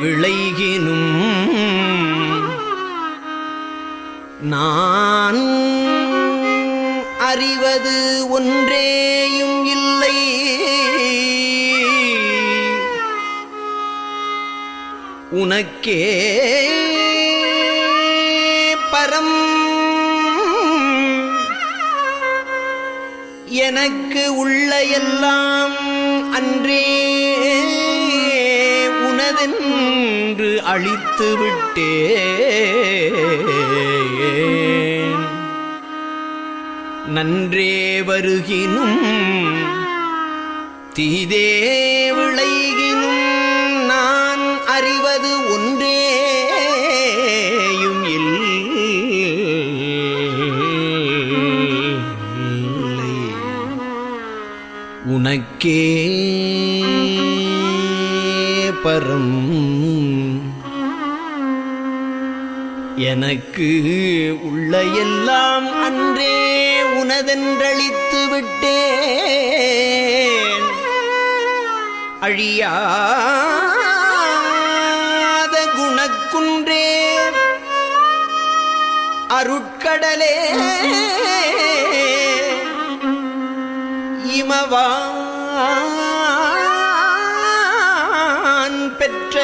விளைகினும் நான் அறிவது ஒன்றேயும் இல்லை. உனக்கே பரம் எனக்கு உள்ள எல்லாம் அன்றே அழித்து விட்டேன். நன்றே வருகினும் தீதே விளைகினும் நான் அறிவது ஒன்றேயும் இல்லை. உனக்கே பரம் எனக்கு உள்ள எல்லாம் அன்றே உனதென்றழித்து விட்டேன். அழியாத குணக்குன்றே அருட்கடலே. இமவான் பெற்ற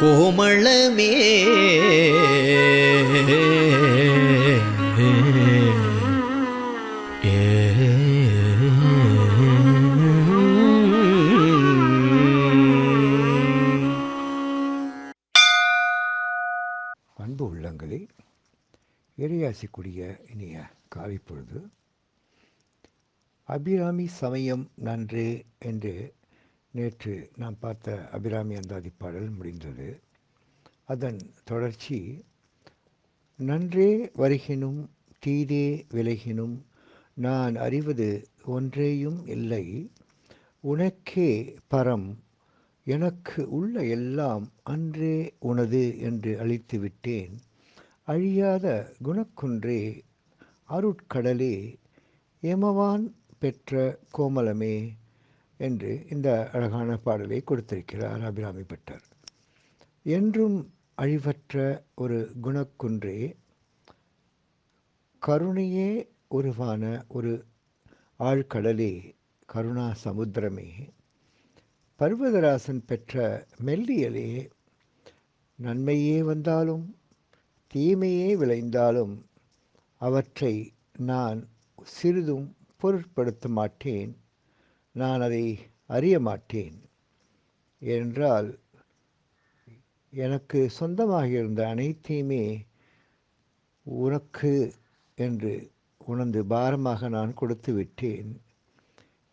கோமளமே. அன்பு உள்ளங்களே இறையாசிக்கூடிய இனிய காவிப்பொழுது அபிராமி சமயம் நன்று என்று நேற்று நாம் பார்த்த அபிராமி அந்தாதி பாடல் முடிந்தது. அதன் தொடர்ச்சி நன்றே வருகினும் தீதே விலகினும் நான் அறிவது ஒன்றேயும் இல்லை. உனக்கே பரம் எனக்கு உள்ள எல்லாம் அன்றே உனது என்று அழித்து விட்டேன். அழியாத குணக்குன்றே அருட்கடலே எமவான் பெற்ற கோமலமே என்று இந்த அழகான பாடலை கொடுத்திருக்கிறார் அபிராமி பட்டர். என்றும் அழிவற்ற ஒரு குணக்குன்றே கருணையே உருவான ஒரு ஆழ்கடலே கருணா சமுத்திரமே. பர்வதராசன் பெற்ற மெல்லியலே நன்மையே வந்தாலும் தீமையே விளைந்தாலும் அவற்றை நான் சிறிதும் பொருட்படுத்த மாட்டேன். நான் அதை அறிய மாட்டேன் என்றால் எனக்கு சொந்தமாக இருந்த அனைத்தையுமே உனக்கு என்று உணர்ந்து பாரமாக நான் கொடுத்து விட்டேன்.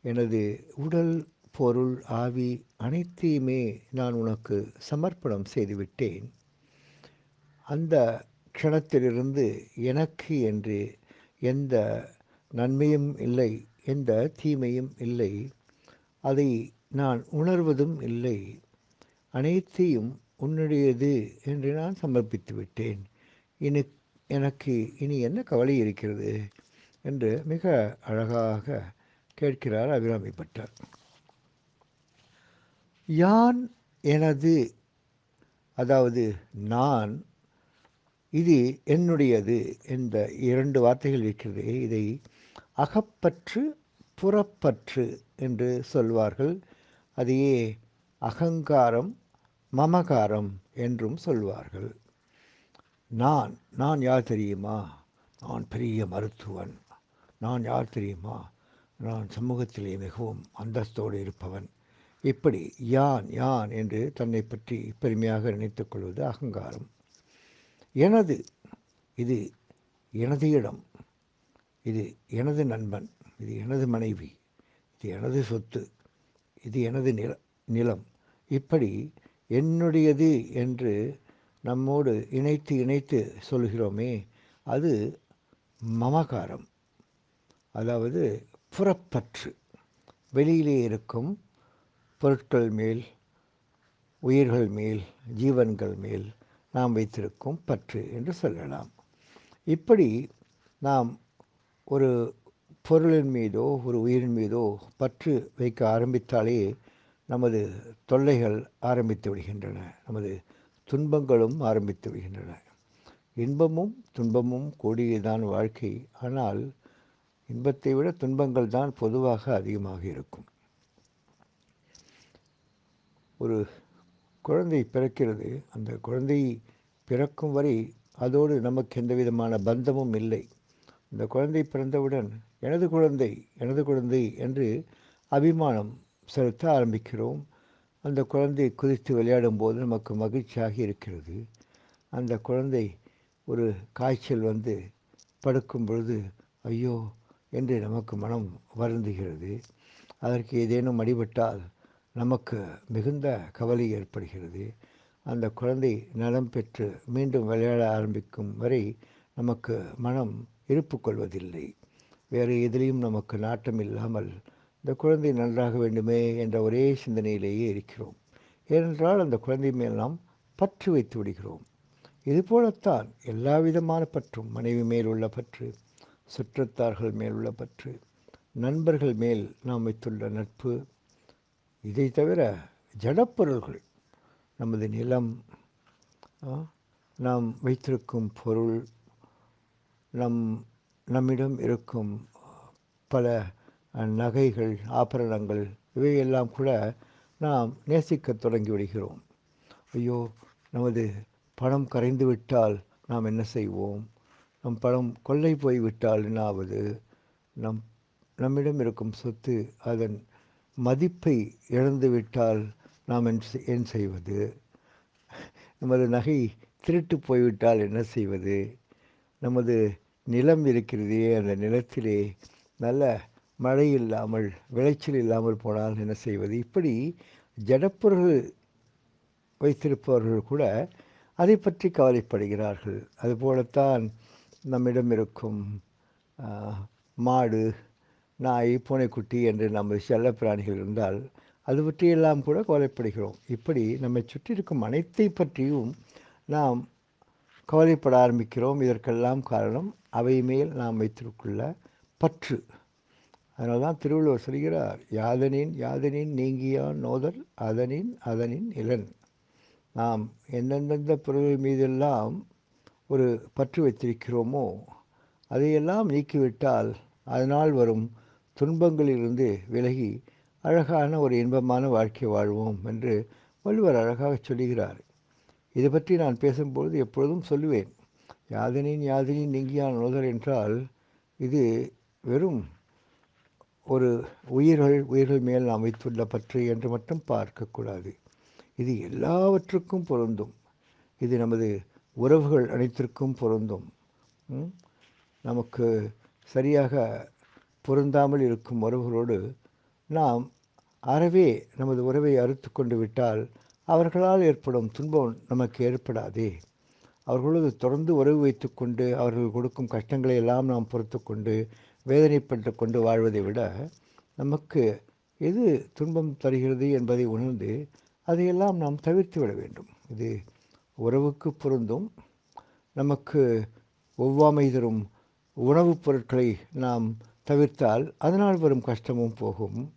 எனது உடல் பொருள் ஆவி அனைத்தையுமே நான் உனக்கு சமர்ப்பணம் செய்துவிட்டேன் அந்த க்ஷணத்திலிருந்து எனக்கு என்று எந்த நன்மையும் இல்லை. எந்த தீமையும் இல்லை. அதை நான் உணர்வதும் இல்லை. அனைத்தையும் உன்னுடையது என்று நான் சமர்ப்பித்து விட்டேன். இனி எனக்கு இனி என்ன கவலை இருக்கிறது? என்று மிக அழகாக கேட்கிறார் அபிராமி பட்டர். யான் எனது அதாவது நான் இது என்னுடையது என்ற இரண்டு வார்த்தைகள் இருக்கிறது. இதை அகப்பற்று புறப்பற்று என்று சொல்வார்கள். அதையே அகங்காரம் மமகாரம் என்றும் சொல்வார்கள். நான் நான் யார் தெரியுமா? நான் பெரிய மருத்துவன். நான் யார் தெரியுமா? நான் சமூகத்திலே மிகவும் அந்தஸ்தோடு இருப்பவன். இப்படி யான் யான் என்று தன்னை பற்றி பெருமையாக நினைத்துக்கொள்வது அகங்காரம். எனது இது எனது இடம். இது எனது நண்பன் இது எனது மனைவி இது எனது சொத்து இது எனது நில நிலம். இப்படி என்னுடையது என்று நம்மோடு இணைத்து இணைத்து சொல்கிறோமே அது மமகாரம். அதாவது புறப்பற்று. வெளியிலே இருக்கும் பொருட்கள் மேல் உயிர்கள் மேல் ஜீவன்கள் மேல் நாம் வைத்திருக்கும் பற்று என்று சொல்லலாம். இப்படி நாம் ஒரு பொருளின் மீதோ ஒரு உயிரின் மீதோ பற்று வைக்க ஆரம்பித்தாலே நமது தொல்லைகள் ஆரம்பித்து விடுகின்றன. நமது துன்பங்களும் ஆரம்பித்து விடுகின்றன. இன்பமும் துன்பமும் கூடியதான் வாழ்க்கை. ஆனால் இன்பத்தை விட துன்பங்கள் தான் பொதுவாக அதிகமாக இருக்கும். ஒரு குழந்தை பிறக்கிறது. அந்த குழந்தை பிறக்கும் வரை அதோடு நமக்கு எந்த விதமான பந்தமும் இல்லை. இந்த குழந்தை பிறந்தவுடன் எனது குழந்தை எனது குழந்தை என்று அபிமானம் செலுத்த ஆரம்பிக்கிறோம். அந்த குழந்தை குதித்து விளையாடும் போது நமக்கு மகிழ்ச்சியாக இருக்கிறது. அந்த குழந்தை ஒரு காய்ச்சல் வந்து படுக்கும் பொழுது ஐயோ என்று நமக்கு மனம் வருந்துகிறது. அதற்கு ஏதேனும் அடிபட்டால் நமக்கு மிகுந்த கவலை ஏற்படுகிறது. அந்த குழந்தை நலம் பெற்று மீண்டும் விளையாட ஆரம்பிக்கும் வரை நமக்கு மனம் இருப்பு கொள்வதில்லை வேறு எதிலையும் நமக்கு நாட்டம் இல்லாமல் இந்த குழந்தை நன்றாக வேண்டுமே என்ற ஒரே சிந்தனையிலேயே இருக்கிறோம். ஏனென்றால் அந்த குழந்தை மேல் நாம் பற்று வைத்து விடுகிறோம். இதுபோலத்தான் எல்லா விதமான பற்றும் மனைவி மேல் உள்ள பற்று சுற்றத்தார்கள் மேல் உள்ள பற்று நண்பர்கள் மேல் நாம் வைத்துள்ள நட்பு இதை தவிர ஜடப்பொருள்கள் நமது நிலம் நாம் வைத்திருக்கும் பொருள் நம் நம்மிடம் இருக்கும் பல நகைகள் ஆபரணங்கள் இவையெல்லாம் கூட நாம் நேசிக்க தொடங்கி விடுகிறோம். ஐயோ நமது பணம் கரைந்து விட்டால் நாம் என்ன செய்வோம்? நம் பணம் கொள்ளை போய்விட்டால் என்னாவது? என்ன ஆவது நம் நம்மிடம் இருக்கும் சொத்து அதன் மதிப்பை இழந்து விட்டால் நாம் என் செய்- என்ன செய்வது? நமது நகை திருட்டு போய்விட்டால் என்ன செய்வது? நமது நிலம் இருக்கிறதே அந்த நிலத்திலே நல்ல மழை இல்லாமல் விளைச்சல் இல்லாமல் போனால் என்ன செய்வது? இப்படி ஜடப்பொருள் வைத்திருப்பவர்கள் கூட அதை பற்றி கவலைப்படுகிறார்கள். அதுபோலத்தான் நம்மிடம் இருக்கும் மாடு நாய் பூனைக்குட்டி என்று நமது செல்லப்பிராணிகள் இருந்தால் அது பற்றியெல்லாம் கூட கவலைப்படுகிறோம். இப்படி நம்மை சுற்றி இருக்கும் அனைத்தை பற்றியும் நாம் கவலைப்பட ஆரம்பிக்கிறோம். இதற்கெல்லாம் காரணம் அவை மேல் நாம் வைத்திருக்குள்ள பற்று. அதனால தான் திருவள்ளுவர் சொல்கிறார் யாதனின் யாதனின் நீங்கியான் நோதல் அதனின் அதனின் இளன். நாம் எந்தெந்தெந்த பொருள்கள் மீதெல்லாம் ஒரு பற்று வைத்திருக்கிறோமோ அதையெல்லாம் நீக்கிவிட்டால் அதனால் வரும் துன்பங்களிலிருந்து விலகி அழகான ஒரு இன்பமான வாழ்க்கை வாழ்வோம் என்று வள்ளுவர் அழகாக சொல்லுகிறார் இதை பற்றி நான் பேசும்பொழுது எப்பொழுதும் சொல்லுவேன் யாதனின் யாதனின் நீங்கியான் நோதல் என்றால் இது வெறும் ஒரு உயிர்கள் உயிர்கள் மேல் நாம் வைத்துள்ள பற்று என்று மட்டும் பார்க்கக்கூடாது இது எல்லாவற்றுக்கும் பொருந்தும். இது நமது உறவுகள் அனைத்திற்கும் பொருந்தும். நமக்கு சரியாக பொருந்தாமல் இருக்கும் உறவுகளோடு நாம் அறவே நமது உறவை அறுத்து கொண்டு விட்டால் அவர்களால் ஏற்படும் துன்பம் நமக்கு ஏற்படாதே. அவர்களோடு தொடர்ந்து உறவு வைத்துக்கொண்டு அவர்கள் கொடுக்கும் கஷ்டங்களை எல்லாம் நாம் பொறுத்து கொண்டு வேதனைப்பட்டு கொண்டு வாழ்வதை விட நமக்கு எது துன்பம் தருகிறது என்பதை உணர்ந்து அதையெல்லாம் நாம் தவிர்த்து விட வேண்டும். இது உறவுக்கு பொருந்தும் நமக்கு ஒவ்வாமை தரும் உணவுப் பொருட்களை நாம் தவிர்த்தால் அதனால் வரும் கஷ்டமும் போகும்.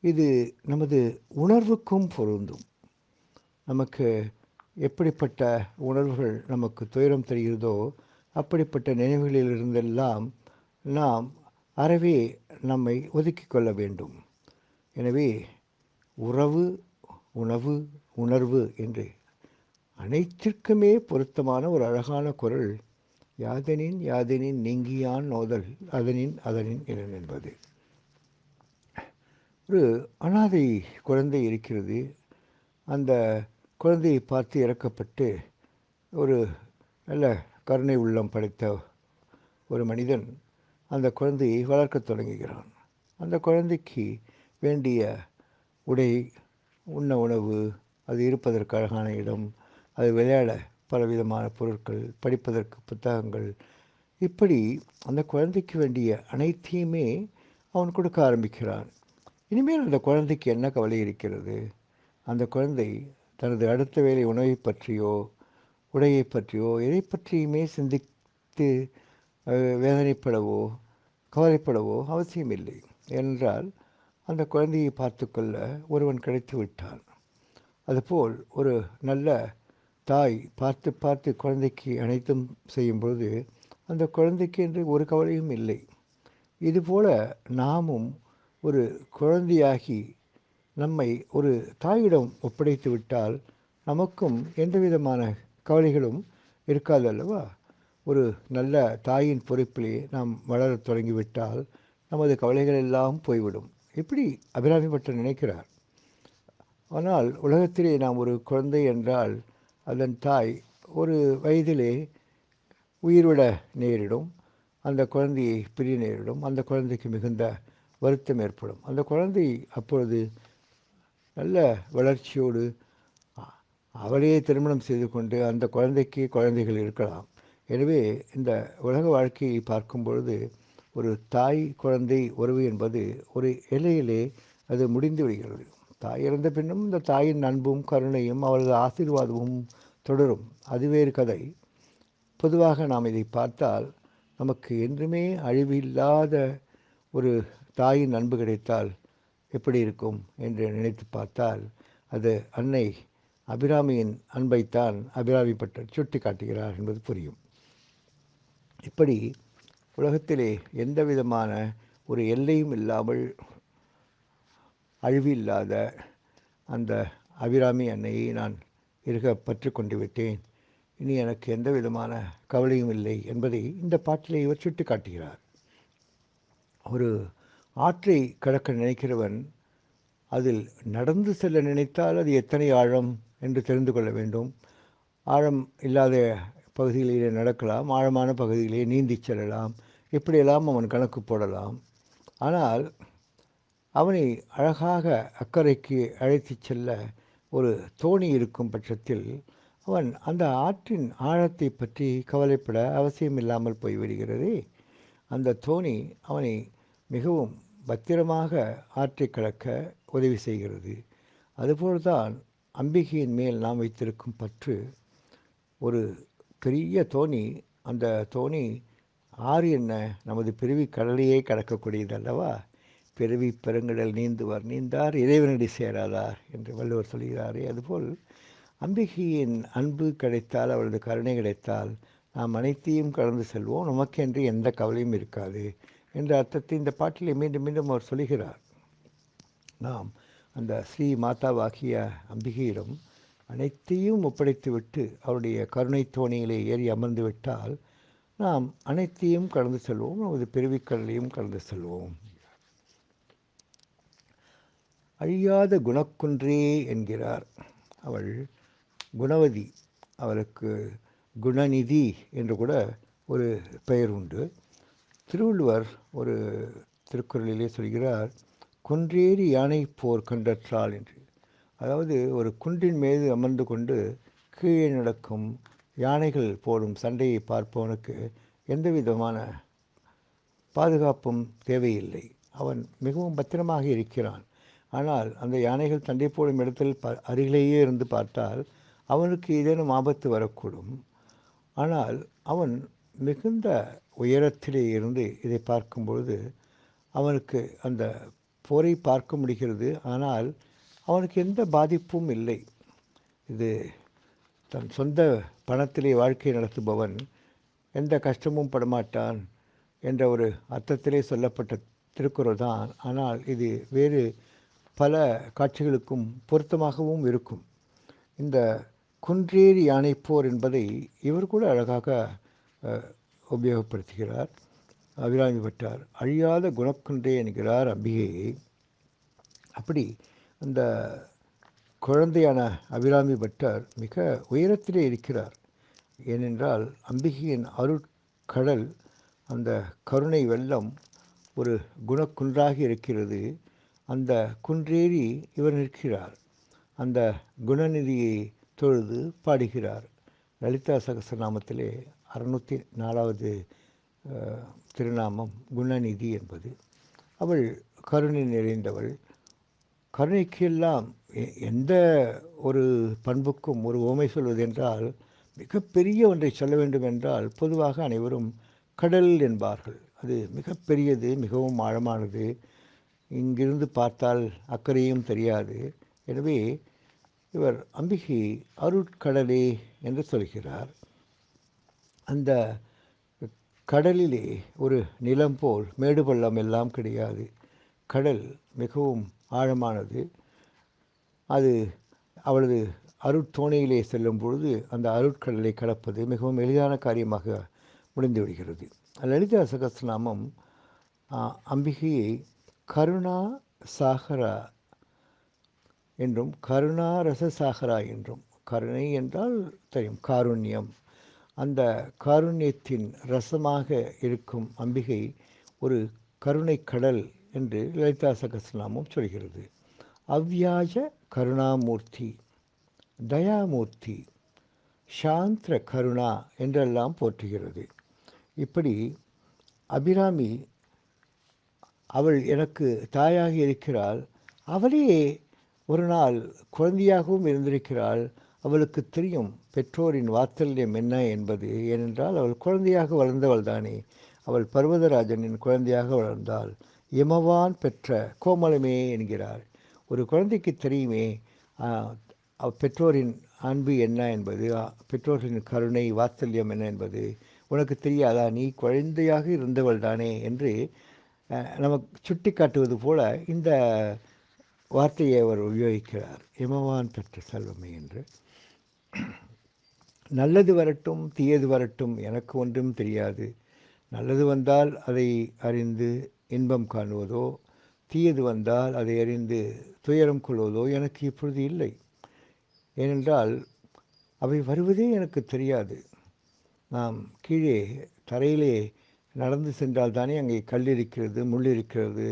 இது நமது உணர்வுக்கும் பொருந்தும். நமக்கு எப்படிப்பட்ட உணர்வுகள் நமக்கு துயரம் தருகிறதோ அப்படிப்பட்ட நினைவுகளிலிருந்தெல்லாம் நாம் அறவே நம்மை ஒதுக்கி கொள்ள வேண்டும். எனவே உறவு உணவு உணர்வு என்று அனைத்திற்குமே பொருத்தமான ஒரு அழகான குரல் யாதனின் யாதனின் நீங்கியான் நோதல் அதனின் அதனின் இளன் என்பது. ஒரு அனாதை குழந்தை இருக்கிறது. அந்த குழந்தையை பார்த்து இறக்கப்பட்டு ஒரு நல்ல கருணை உள்ளம் படைத்த ஒரு மனிதன் அந்த குழந்தையை வளர்க்கத் தொடங்குகிறான். அந்த குழந்தைக்கு வேண்டிய உடை உண்ண உணவு அது இருப்பதற்கு அழகான இடம் அது விளையாட பலவிதமான பொருட்கள் படிப்பதற்கு புத்தகங்கள் இப்படி அந்த குழந்தைக்கு வேண்டிய அனைத்தையுமே அவன் கொடுக்க ஆரம்பிக்கிறான். இனிமேல் அந்த குழந்தைக்கு என்ன கவலை இருக்கிறது? அந்த குழந்தை தனது அடுத்த வேலை உணவை பற்றியோ உடையை பற்றியோ எதை பற்றியுமே சிந்தித்து வேதனைப்படவோ கவலைப்படவோ அவசியமில்லை என்றால் அந்த குழந்தையை பார்த்துக்கொள்ள ஒருவன் கிடைத்து விட்டான். அதுபோல் ஒரு நல்ல தாய் பார்த்து பார்த்து குழந்தைக்கு அனைத்தும் செய்யும்போது அந்த குழந்தைக்கு என்று ஒரு கவலையும் இல்லை. இதுபோல நாமும் ஒரு குழந்தையாகி நம்மை ஒரு தாயிடம் ஒப்படைத்து விட்டால் நமக்கும் எந்த விதமான கவலைகளும் இருக்காது அல்லவா? ஒரு நல்ல தாயின் பொறுப்பிலே நாம் வளரத் தொடங்கிவிட்டால் நமது கவலைகள் எல்லாம் போய்விடும். இப்படி அபிராமி பட்டர் நினைக்கிறார். ஆனால் உலகத்திலே நாம் ஒரு குழந்தை என்றால் அதன் தாய் ஒரு வயதிலே உயிர்விட நேரிடும். அந்த குழந்தையை பிரிய நேரிடும். அந்த குழந்தைக்கு மிகுந்த வருத்தம் ஏற்படும். அந்த குழந்தை அப்பொழுது நல்ல வளர்ச்சியோடு அவளையே திருமணம் செய்து கொண்டு அந்த குழந்தைக்கு குழந்தைகள் இருக்கலாம். எனவே இந்த உலக வாழ்க்கையை பார்க்கும் பொழுது ஒரு தாய் குழந்தை உறவு என்பது ஒரு எல்லையிலே அது முடிந்து விடுகிறது. தாய் இறந்த பின்னும் இந்த தாயின் அன்பும் கருணையும் அவளது ஆசீர்வாதமும் தொடரும். அது வேறு கதை. பொதுவாக நாம் இதை பார்த்தால் நமக்கு என்றுமே அழிவில்லாத ஒரு தாயின் அன்பு கிடைத்தால் எப்படி இருக்கும் என்று நினைத்து பார்த்தால் அது அன்னை அபிராமியின் அன்பைத்தான் அபிராமி பட்டர் சுட்டி காட்டுகிறார் என்பது புரியும். இப்படி உலகத்திலே எந்த விதமான ஒரு எல்லையும் இல்லாமல் அழிவில்லாத அந்த அபிராமி அன்னையை நான் இருக பற்று கொண்டு விட்டேன். இனி எனக்கு எந்த விதமான கவலையும் இல்லை என்பதை இந்த பாட்டிலே இவர் சுட்டி காட்டுகிறார் ஒரு ஆற்றை கடக்க நினைக்கிறவன் அதில் நடந்து செல்ல நினைத்தால் அது எத்தனை ஆழம் என்று தெரிந்து கொள்ள வேண்டும். ஆழம் இல்லாத பகுதிகளிலே நடக்கலாம் ஆழமான பகுதியிலே நீந்தி செல்லலாம் இப்படியெல்லாம் அவன் கணக்கு போடலாம். ஆனால் அவனை அழகாக அக்கறைக்கு அழைத்துச் செல்ல ஒரு தோணி இருக்கும் பட்சத்தில் அவன் அந்த ஆற்றின் ஆழத்தை பற்றி கவலைப்பட அவசியமில்லாமல் போய்விடுகிறது. அந்த தோணி அவனை மிகவும் பத்திரமாக ஆற்றை கடக்க உதவி செய்கிறது. அதுபோல்தான் அம்பிகையின் மேல் நாம் வைத்திருக்கும் பற்று ஒரு பெரிய தோணி. அந்த தோணி ஆறு என்ன? நமது பிறவி கடலையே கடக்கக்கூடியது அல்லவா? பிறவி பெருங்கடல் நீந்துவார். நீந்தார் இறைவனடி சேராதார் என்று வள்ளுவர் சொல்கிறாரே. அதுபோல் அம்பிகையின் அன்பு கிடைத்தால் அவளது கருணை கிடைத்தால் நாம் அனைத்தையும் கடந்து செல்வோம். நமக்கென்று எந்த கவலையும் இருக்காது. என்ற அர்த்தத்தை இந்த பாட்டிலே மீண்டும் மீண்டும் அவர் சொல்கிறார் நாம் அந்த ஸ்ரீ மாதாவாகிய அம்பிகையிடம் அனைத்தையும் ஒப்படைத்துவிட்டு அவருடைய கருணை தோணியிலே ஏறி அமர்ந்து விட்டால் நாம் அனைத்தையும் கடந்து செல்வோம் நமது பிறவிக்கடலையும் கடந்து செல்வோம். அழியாத குணக்குன்றே என்கிறார் அவள் குணவதி. அவளுக்கு குணநிதி என்று கூட ஒரு பெயர் உண்டு. திருவள்ளுவர் ஒரு திருக்குறளிலே சொல்கிறார் குன்றேறி யானை போர் கண்டற்றால் என்று. அதாவது ஒரு குன்றின் மீது அமர்ந்து கொண்டு கீழே நடக்கும் யானைகள் போடும் சண்டையை பார்ப்பவனுக்கு எந்த விதமான பாதுகாப்பும் தேவையில்லை. அவன் மிகவும் பத்திரமாக இருக்கிறான். ஆனால் அந்த யானைகள் சண்டை போடும் இடத்தில் ப அருகிலேயே இருந்து பார்த்தால் அவனுக்கு ஏதேனும் ஆபத்து வரக்கூடும். ஆனால் அவன் மிகுந்த உயரத்திலே இருந்து இதை பார்க்கும் பொழுது அவனுக்கு அந்த போரை பார்க்க முடிகிறது. ஆனால் அவனுக்கு எந்த பாதிப்பும் இல்லை. இது தன் சொந்த பணத்திலே வாழ்க்கை நடத்துபவன் எந்த கஷ்டமும் படமாட்டான் என்ற ஒரு அர்த்தத்திலே சொல்லப்பட்ட திருக்குறள் தான். ஆனால் இது வேறு பல காட்சிகளுக்கும் பொருத்தமாகவும் இருக்கும். இந்த குன்றேறி யானைப்போர் என்பதை இவர் கூட அழகாக உபயோகப்படுத்துகிறார் அபிராமி பட்டார் அழியாத குணக்குன்றே என்கிறார் அம்பிகையை அப்படி அந்த குழந்தையான அபிராமி பட்டர் மிக உயரத்திலே இருக்கிறார். ஏனென்றால் அம்பிகையின் அருட்கடல் அந்த கருணை வெள்ளம் ஒரு குணக்குன்றாக இருக்கிறது. அந்த குன்றேறி இவர் நிற்கிறார். அந்த குணநிதியை தொழுது பாடுகிறார். லலிதா சகசநாமத்திலே அறுநூற்றி நாலாவது திருநாமம் குணநிதி என்பது. அவள் கருணை நிறைந்தவள். கருணைக்கெல்லாம் எ- எந்த ஒரு பண்புக்கும் ஒரு உவமை சொல்வதென்றால் மிகப்பெரிய ஒன்றை சொல்ல வேண்டும் என்றால் பொதுவாக அனைவரும் கடல் என்பார்கள். அது மிகப்பெரியது மிகவும் ஆழமானது. இங்கிருந்து பார்த்தால் அக்கறையும் தெரியாது. எனவே இவர் அம்பிகை அருட்கடலே என்று சொல்கிறார். அந்த கடலிலே ஒரு நிலம் போல் மேடு பள்ளம் எல்லாம் கிடையாது. கடல் மிகவும் ஆழமானது. அது அவளது அருட்தோணையிலே செல்லும் பொழுது அந்த அருட்கடலை கடப்பது மிகவும் எளிதான காரியமாக முடிந்து விடுகிறது. லலிதா சகஸ்ரநாமம் அம்பிகையை கருணா சாகரா என்றும் கருணா ரசசாகரா என்றும் கருணை என்றால் தெரியும் காருண்யம். அந்த காருண்யத்தின் ரசமாக இருக்கும் அம்பிகை ஒரு கருணை கடல் என்று லலிதா சகசநாமம் சொல்கிறது. அவ்யாஜ கருணாமூர்த்தி தயாமூர்த்தி சாந்திர கருணா என்றெல்லாம் போற்றுகிறது. இப்படி அபிராமி அவள் எனக்கு தாயாக இருக்கிறாள். அவளே ஒரு நாள் குழந்தையாகவும் இருந்திருக்கிறாள். அவளுக்கு தெரியும் பெற்றோரின் வாத்சல்யம் என்ன என்பது. ஏனென்றால் அவள் குழந்தையாக வளர்ந்தவள் தானே. அவள் பர்வதராஜனின் குழந்தையாக வளர்ந்தாள். எமவான் பெற்ற கோமலமே என்கிறார் ஒரு குழந்தைக்கு தெரியுமே பெற்றோரின் அன்பு என்ன என்பது பெற்றோரின் பெற்றோர்களின் கருணை வாத்சல்யம் என்ன என்பது உனக்கு தெரியாதா? நீ குழந்தையாக இருந்தவள் தானே என்று நமக்கு சுட்டி காட்டுவது போல இந்த வார்த்தையை அவர் உபயோகிக்கிறார். இமவான் பெற்ற செல்வமே என்று நல்லது வரட்டும் தீயது வரட்டும் எனக்கு ஒன்றும் தெரியாது. நல்லது வந்தால் அதை அறிந்து இன்பம் காணுவதோ தீயது வந்தால் அதை அறிந்து துயரம் கொள்வதோ எனக்கு இப்பொழுது இல்லை. ஏனென்றால் அவை வருவதே எனக்கு தெரியாது. நாம் கீழே தரையிலே நடந்து சென்றால் தானே அங்கே கல் இருக்கிறது முள் இருக்கிறது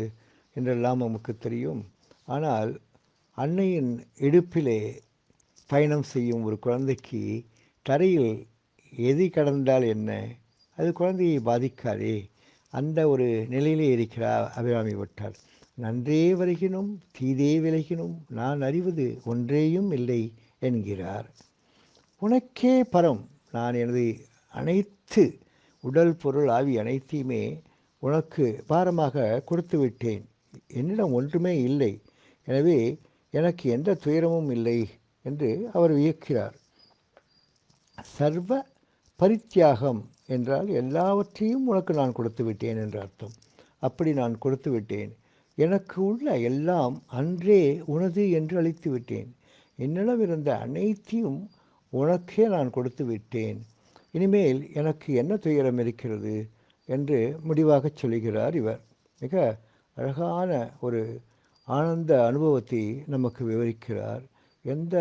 என்றெல்லாம் நமக்கு தெரியும். ஆனால் அன்னையின் இடுப்பிலே பயணம் செய்யும் ஒரு குழந்தைக்கு தரையில் எது கடந்தால் என்ன? அது குழந்தையை பாதிக்காதே. அந்த ஒரு நிலையிலே இருக்கிறார் அபிராமி பட்டர் நன்றே வருகினும் தீதே விலகினும் நான் அறிவது ஒன்றேயும் இல்லை என்கிறார். உனக்கே பரம். நான் எனது அனைத்து உடல் பொருள் ஆவி அனைத்தையுமே உனக்கு பாரமாக கொடுத்து விட்டேன். என்னிடம் ஒன்றுமே இல்லை. எனவே எனக்கு எந்த துயரமும் இல்லை என்று அவர் வியக்கிறார். சர்வ பரித்தியாகம் என்றால் எல்லாவற்றையும் உனக்கு நான் கொடுத்து விட்டேன் என்ற அர்த்தம். அப்படி நான் கொடுத்து விட்டேன். எனக்கு உள்ள எல்லாம் அன்றே உனது என்று அளித்து விட்டேன். என்னிடம் இருந்த அனைத்தையும் உனக்கே நான் கொடுத்து விட்டேன். இனிமேல் எனக்கு என்ன துயரம் இருக்கிறது? என்று முடிவாகச் சொல்கிறார் இவர். மிக அழகான ஒரு ஆனந்த அனுபவத்தை நமக்கு விவரிக்கிறார். எந்த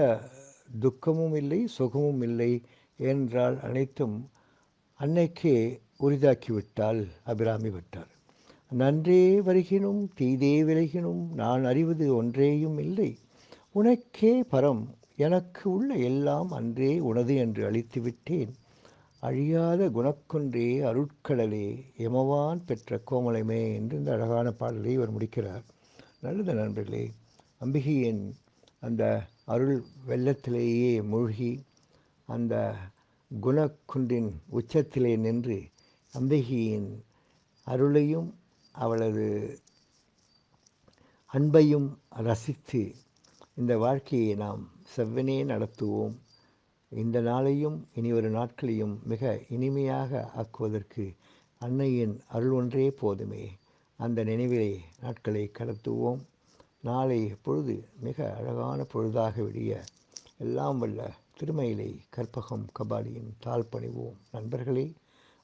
துக்கமும் இல்லை சுகமும் இல்லை என்றால் அனைத்தும் அன்னைக்கே உரிதாக்கிவிட்டால் அபிராமி விட்டார் நன்றே வருகினும் தீதே விலகினும் நான் அறிவது ஒன்றேயும் இல்லை. உனக்கே பரம் எனக்கு உள்ள எல்லாம் அன்றே உனது என்று அளித்து விட்டேன். அழியாத குணக்கொன்றே அருட்கடலே எமவான் பெற்ற கோமலமே என்று இந்த அழகான பாடலை இவர் முடிக்கிறார். நல்லது நண்பர்களே. அம்பிகையின் அந்த அருள் வெள்ளத்திலேயே மூழ்கி அந்த குணக்குன்றின் உச்சத்திலே நின்று அம்பிகையின் அருளையும் அவளது அன்பையும் ரசித்து இந்த வாழ்க்கையை நாம் செவ்வனே நடத்துவோம். இந்த நாளையும் இனி ஒரு நாட்களையும் மிக இனிமையாக ஆக்குவதற்கு அன்னையின் அருள் ஒன்றே போதுமே. அந்த நினைவிலே நாட்களை கடத்துவோம். நாளை பொழுது மிக அழகான பொழுதாக விடிய எல்லாம் வல்ல திருமயிலை கற்பகம் கபாலியின் தாழ் பணிவோம். நண்பர்களே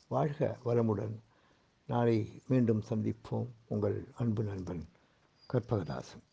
வாழ்க வளமுடன். நாளை மீண்டும் சந்திப்போம். உங்கள் அன்பு நண்பன் கற்பகதாசன்.